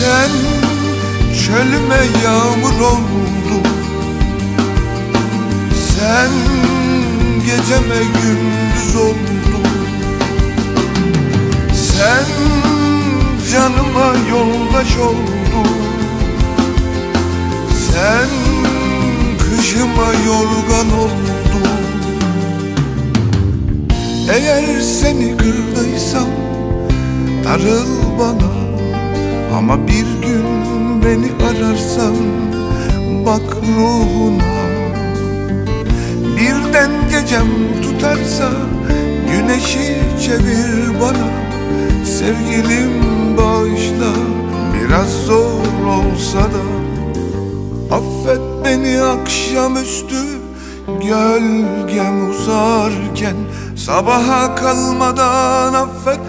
Sen çölüme yağmur oldun. Sen geceme gündüz oldun. Sen canıma yoldaş oldun. Sen kışıma yorgan oldun. Eğer seni kırdıysam darıl bana Ama bir gün beni ararsan bak ruhuna. Birden gecem tutarsa güneşi çevir bana. Sevgilim bağışla biraz zor olsa da. Affet beni akşamüstü gölgem uzarken. Sabaha kalmadan affet